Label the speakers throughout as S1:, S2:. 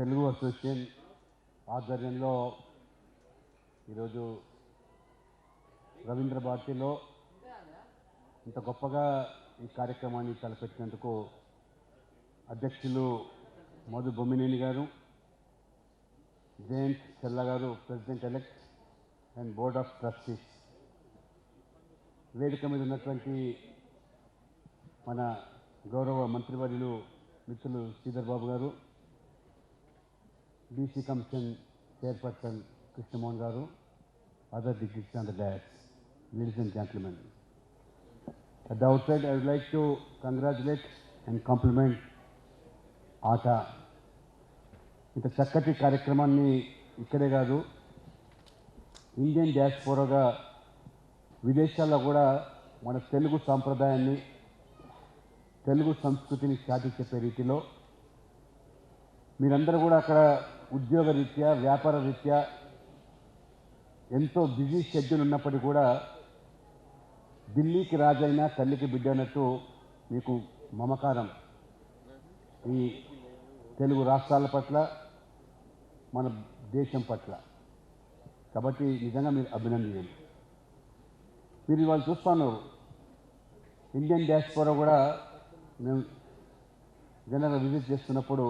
S1: Telugu association ఆధ్వర్యంలో ఈరోజు రవీంద్ర భారతిలో ఇంత గొప్పగా ఈ కార్యక్రమాన్ని తలపెట్టినందుకు అధ్యక్షులు మధు బొమ్మినేని గారు జయంత్ చెల్ల గారు president elect and board of trustees. వేదిక మీద ఉన్నటువంటి మన గౌరవ మంత్రివర్యులు మిత్రులు శ్రీధర్ బాబు గారు బీసీ కమిషన్ చైర్పర్సన్ కృష్ణమోహన్ గారు other degrees and the ladies and gentlemen At outside I would like to congratulate and compliment ఆట. ఇంత చక్కటి కార్యక్రమాన్ని ఇక్కడే కాదు ఇండియన్ డ్యాస్పోరాగా విదేశాల్లో కూడా మన తెలుగు సాంప్రదాయాన్ని తెలుగు సంస్కృతిని చాటి చెప్పే రీతిలో మీరందరూ కూడా అక్కడ ఉద్యోగ రీత్యా వ్యాపార రీత్యా ఎంతో బిజీ షెడ్యూల్ ఉన్నప్పటికీ కూడా ఢిల్లీకి రాజైనా తల్లికి బిడ్డ అన్నట్టు మీకు మమకారం. ఈ తెలుగు రాష్ట్రాల పట్ల మన దేశం పట్ల. కాబట్టి నిజంగా మీరు అభినందించండి మీరు ఇవాళ చూస్తాను ఇండియన్ డాస్పోరా కూడా మేము జనరల్ విజిట్ చేస్తున్నప్పుడు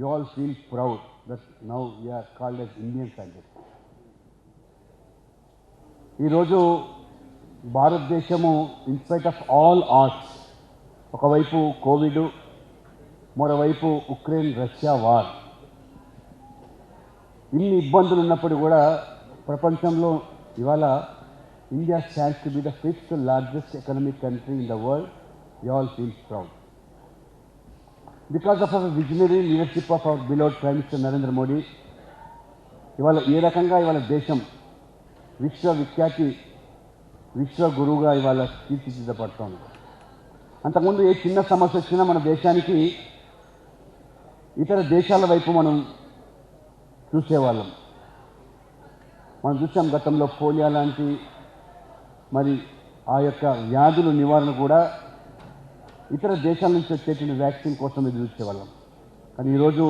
S1: you all feel proud that now we are called as Indian అంటే ఈరోజు భారతదేశము in spite of all odds ఒకవైపు కోవిడ్ మరోవైపు ఉక్రెయిన్ రష్యా వార్. ఇన్ని ఇబ్బందులు ఉన్నప్పుడు కూడా ప్రపంచంలో ఇవాళ India stands to be the fifth largest economic country in the world. You all feel proud because of our visionary leadership of our beloved prime minister Narendra Modi ఇవాళ ఏ రకంగా ఇవాళ దేశం విశ్వవిఖ్యాతి విశ్వ గురువుగా ఇవాళ తీర్చిదిద్దపడుతోంది అంతకుముందు ఏ చిన్న సమస్య వచ్చినా మన దేశానికి ఇతర దేశాల వైపు మనం చూసేవాళ్ళం. మనం చూసాం గతంలో పోలియో లాంటి మరి ఆ యొక్క వ్యాధుల నివారణ కూడా ఇతర దేశాల నుంచి వచ్చేటువంటి వ్యాక్సిన్ కోసం ఎదురు చూసేవాళ్ళం. కానీ ఈరోజు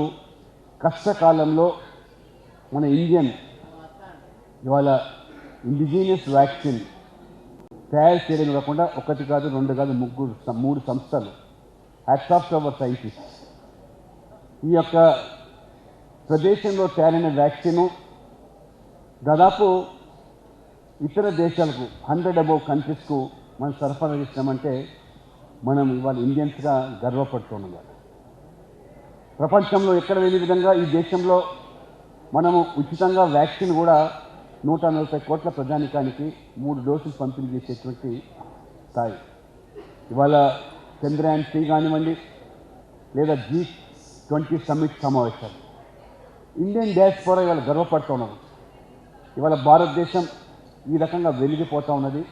S1: కష్టకాలంలో మన ఇండియన్ ఇవాళ ఇండిజీనియస్ వ్యాక్సిన్ తయారు చేయడం కాకుండా ఒకటి కాదు రెండు కాదు ముగ్గురు మూడు సంస్థలు హ్యాట్స్ ఆఫ్ అవర్ సైంటిస్ట్ ఈ యొక్క ప్రదేశంలో తయారైన వ్యాక్సిన్ దాదాపు ఇతర దేశాలకు హండ్రెడ్ అబౌవ్ కంట్రీస్కు మనం సరఫరా చేసినామంటే మనం ఇవాళ ఇండియన్స్గా గర్వపడుతున్నాం ప్రపంచంలో ఎక్కడ లేని విధంగా ఈ దేశంలో మనము ఉచితంగా వ్యాక్సిన్ కూడా నూట నలభై కోట్ల ప్రజానికానికి మూడు డోసులు పంపిణీ చేసేటువంటి స్థాయి. ఇవాళ చంద్రయాన్ త్రీ కానివ్వండి లేదా జీ ట్వంటీ సమ్మిట్ సమావేశాలు. ఇండియన్ డాస్పోరా ఇవాళ గర్వపడుతున్నాం ఇవాళ భారతదేశం ఈ రకంగా వెలిగిపోతూ ఉన్నది.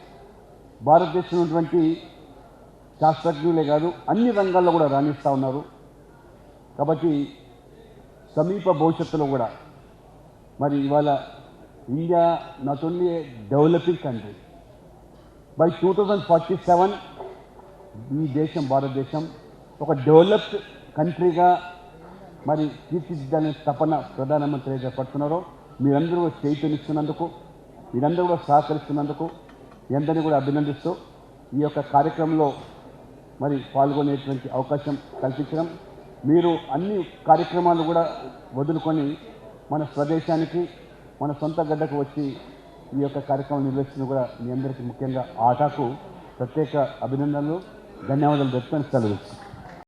S1: భారతదేశం ఉన్నటువంటి శాస్త్రజ్ఞులే కాదు అన్ని రంగాల్లో కూడా రాణిస్తూ ఉన్నారు. కాబట్టి సమీప భవిష్యత్తులో కూడా మరి ఇవాళ India not only developing country by two thousand forty seven ఈ దేశం భారతదేశం ఒక డెవలప్డ్ కంట్రీగా మరి తీర్చిదిద్దాలనే తపన ప్రధానమంత్రి ఏదైతే పడుతున్నారో మీరందరూ కూడా చైతన్యస్తున్నందుకు మీరందరూ కూడా సహకరిస్తున్నందుకు ఎందరినీ కూడా అభినందిస్తూ ఈ యొక్క కార్యక్రమంలో మరి పాల్గొనేటువంటి అవకాశం కల్పించడం. మీరు అన్ని కార్యక్రమాలు కూడా వదులుకొని మన స్వదేశానికి మన సొంత గడ్డకు వచ్చి ఈ యొక్క కార్యక్రమం నిర్వహిస్తున్న కూడా మీ అందరికీ ముఖ్యంగా ఆటకు ప్రత్యేక అభినందనలు ధన్యవాదాలు చెప్తాను సెలవు